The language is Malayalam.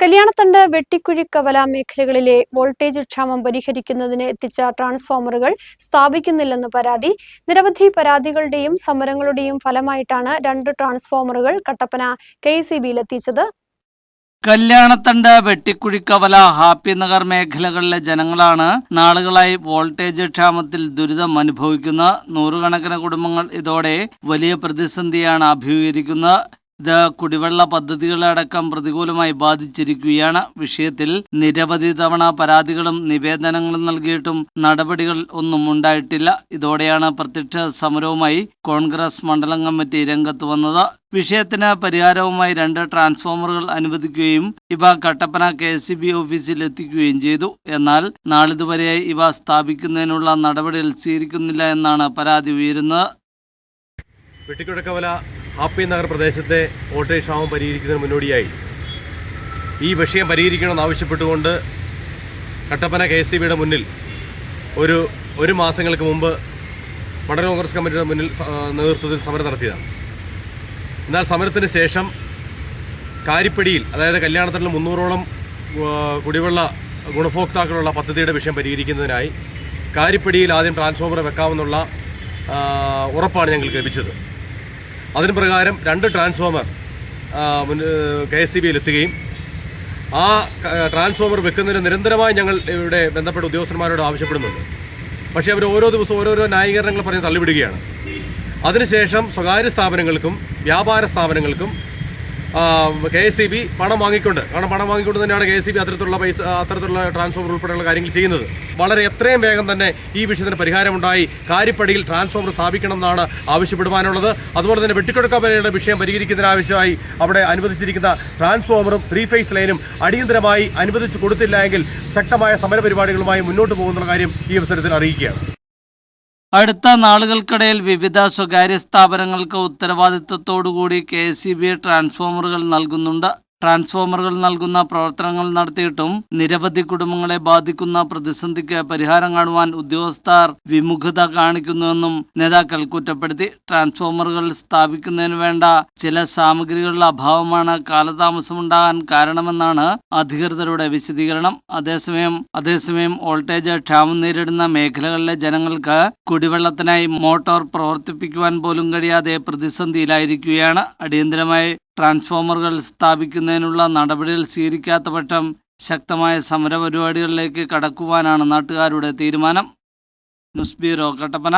കല്യാണത്തണ്ട് വെട്ടിക്കുഴി കവല മേഖലകളിലെ വോൾട്ടേജ് ക്ഷാമം പരിഹരിക്കുന്നതിന് എത്തിച്ച ട്രാൻസ്ഫോമറുകൾ സ്ഥാപിക്കുന്നില്ലെന്ന് പരാതി. നിരവധി പരാതികളുടെയും സമരങ്ങളുടെയും ഫലമായിട്ടാണ് രണ്ട് ട്രാൻസ്ഫോമറുകൾ കട്ടപ്പന കെ സി എത്തിച്ചത് കല്യാണത്തണ്ട് വെട്ടിക്കുഴിക്കവല ഹാപ്പി നഗർ മേഖലകളിലെ ജനങ്ങളാണ് നാളുകളായി വോൾട്ടേജ് ക്ഷാമത്തിൽ ദുരിതം അനുഭവിക്കുന്ന നൂറുകണക്കിന് കുടുംബങ്ങൾ ഇതോടെ വലിയ പ്രതിസന്ധിയാണ് അഭിമുഖീകരിക്കുന്നത്. ഇത് കുടിവെള്ള പദ്ധതികളടക്കം പ്രതികൂലമായി ബാധിച്ചിരിക്കുകയാണ്. വിഷയത്തിൽ നിരവധി തവണ പരാതികളും നിവേദനങ്ങളും നൽകിയിട്ടും നടപടികൾ ഒന്നും ഉണ്ടായിട്ടില്ല. ഇതോടെയാണ് പ്രത്യക്ഷ സമരവുമായി കോൺഗ്രസ് മണ്ഡലം കമ്മിറ്റി രംഗത്ത് വന്നത്. വിഷയത്തിന് പരിഹാരവുമായി രണ്ട് ട്രാൻസ്ഫോമറുകൾ അനുവദിക്കുകയും ഇവ കട്ടപ്പന കെ എസ് ബി ഓഫീസിൽ എത്തിക്കുകയും ചെയ്തു. എന്നാൽ നാളിതുവരെയായി ഇവ സ്ഥാപിക്കുന്നതിനുള്ള നടപടികൾ സ്വീകരിക്കുന്നില്ല എന്നാണ് പരാതി ഉയരുന്നത്. ഹാപ്പി നഗർ പ്രദേശത്തെ വോൾട്ടേജ് ക്ഷാമം പരിഹരിക്കുന്നതിന് മുന്നോടിയായി. ഈ വിഷയം പരിഹരിക്കണമെന്ന് ആവശ്യപ്പെട്ടുകൊണ്ട് കട്ടപ്പന കെ എസ് മുന്നിൽ ഒരു ഒരു മാസങ്ങൾക്ക് മുമ്പ് മണ്ഡല കോൺഗ്രസ് കമ്മിറ്റിയുടെ മുന്നിൽ നേതൃത്വത്തിൽ സമരം നടത്തിയതാണ്. എന്നാൽ സമരത്തിന് ശേഷം കാരിപ്പടിയിൽ അതായത് കല്യാണത്തിൽ മുന്നൂറോളം കുടിവെള്ള ഗുണഭോക്താക്കളുള്ള പദ്ധതിയുടെ വിഷയം പരിഹരിക്കുന്നതിനായി കാരിപ്പടിയിൽ ആദ്യം ട്രാൻസ്ഫോമർ വെക്കാമെന്നുള്ള ഉറപ്പാണ് ഞങ്ങൾക്ക് ലഭിച്ചത്. അതിന് പ്രകാരം രണ്ട് ട്രാൻസ്ഫോമർ കെ എസ് സി ബിയിൽ എത്തുകയും ആ ട്രാൻസ്ഫോമർ വെക്കുന്നതിന് നിരന്തരമായി ഞങ്ങൾ ഇവിടെ ബന്ധപ്പെട്ട ഉദ്യോഗസ്ഥന്മാരോട് ആവശ്യപ്പെടുന്നുണ്ട്. പക്ഷേ അവർ ഓരോ ദിവസവും ഓരോരോ ന്യായീകരണങ്ങൾ പറഞ്ഞ് തള്ളിവിടുകയാണ്. അതിനുശേഷം സ്വകാര്യ സ്ഥാപനങ്ങൾക്കും വ്യാപാര സ്ഥാപനങ്ങൾക്കും കെ എസ് സി ബി പണം വാങ്ങിക്കൊണ്ട് കാരണം പണം വാങ്ങിക്കൊണ്ട് തന്നെയാണ് കെ എസ് സി ബി അത്തരത്തിലുള്ള പൈസ അത്തരത്തിലുള്ള ട്രാൻസ്ഫോമർ ഉൾപ്പെടെയുള്ള കാര്യങ്ങൾ ചെയ്യുന്നത്. വളരെ എത്രയും വേഗം തന്നെ ഈ വിഷയത്തിന് പരിഹാരമുണ്ടായി. കാരിപ്പടിയിൽ ട്രാൻസ്ഫോമർ സ്ഥാപിക്കണം എന്നാണ് ആവശ്യപ്പെടുവാനുള്ളത്. അതുപോലെ തന്നെ വെട്ടിക്കൊടുക്കവലയുടെ വിഷയം പരിഹരിക്കുന്നതിനാവശ്യമായി അവിടെ അനുവദിച്ചിരിക്കുന്ന ട്രാൻസ്ഫോമറും ത്രീ ഫേസ് ലൈനും അടിയന്തരമായി അനുവദിച്ചു കൊടുത്തില്ല ശക്തമായ സമരപരിപാടികളുമായി മുന്നോട്ട് പോകുന്ന കാര്യം ഈ അവസരത്തിൽ അറിയിക്കുകയാണ്. അടുത്ത നാളുകൾക്കിടയിൽ വിവിധ സ്വകാര്യ സ്ഥാപനങ്ങൾക്ക് ഉത്തരവാദിത്തത്തോടുകൂടി കെ എസ് സി ബി ട്രാൻസ്ഫോമറുകൾ നൽകുന്നുണ്ട്. ട്രാൻസ്ഫോമറുകൾ നൽകുന്ന പ്രവർത്തനങ്ങൾ നടത്തിയിട്ടും നിരവധി കുടുംബങ്ങളെ ബാധിക്കുന്ന പ്രതിസന്ധിക്ക് പരിഹാരം കാണുവാൻ ഉദ്യോഗസ്ഥർ വിമുഖത കാണിക്കുന്നുവെന്നും നേതാക്കൾ കുറ്റപ്പെടുത്തി. ട്രാൻസ്ഫോമറുകൾ സ്ഥാപിക്കുന്നതിന് വേണ്ട ചില സാമഗ്രികളുടെ അഭാവമാണ് കാലതാമസമുണ്ടാകാൻ കാരണമെന്നാണ് അധികൃതരുടെ വിശദീകരണം. അതേസമയം അതേസമയം വോൾട്ടേജ് ക്ഷാമം നേരിടുന്ന മേഖലകളിലെ ജനങ്ങൾക്ക് കുടിവെള്ളത്തിനായി മോട്ടോർ പ്രവർത്തിപ്പിക്കുവാൻ പോലും കഴിയാതെ പ്രതിസന്ധിയിലായിരിക്കുകയാണ്. അടിയന്തരമായി ട്രാൻസ്ഫോമറുകൾ സ്ഥാപിക്കുന്നതിനുള്ള നടപടികൾ സ്വീകരിക്കാത്ത പക്ഷം ശക്തമായ സമരപരിപാടികളിലേക്ക് കടക്കുവാനാണ് നാട്ടുകാരുടെ തീരുമാനം. News bureau Kattappana.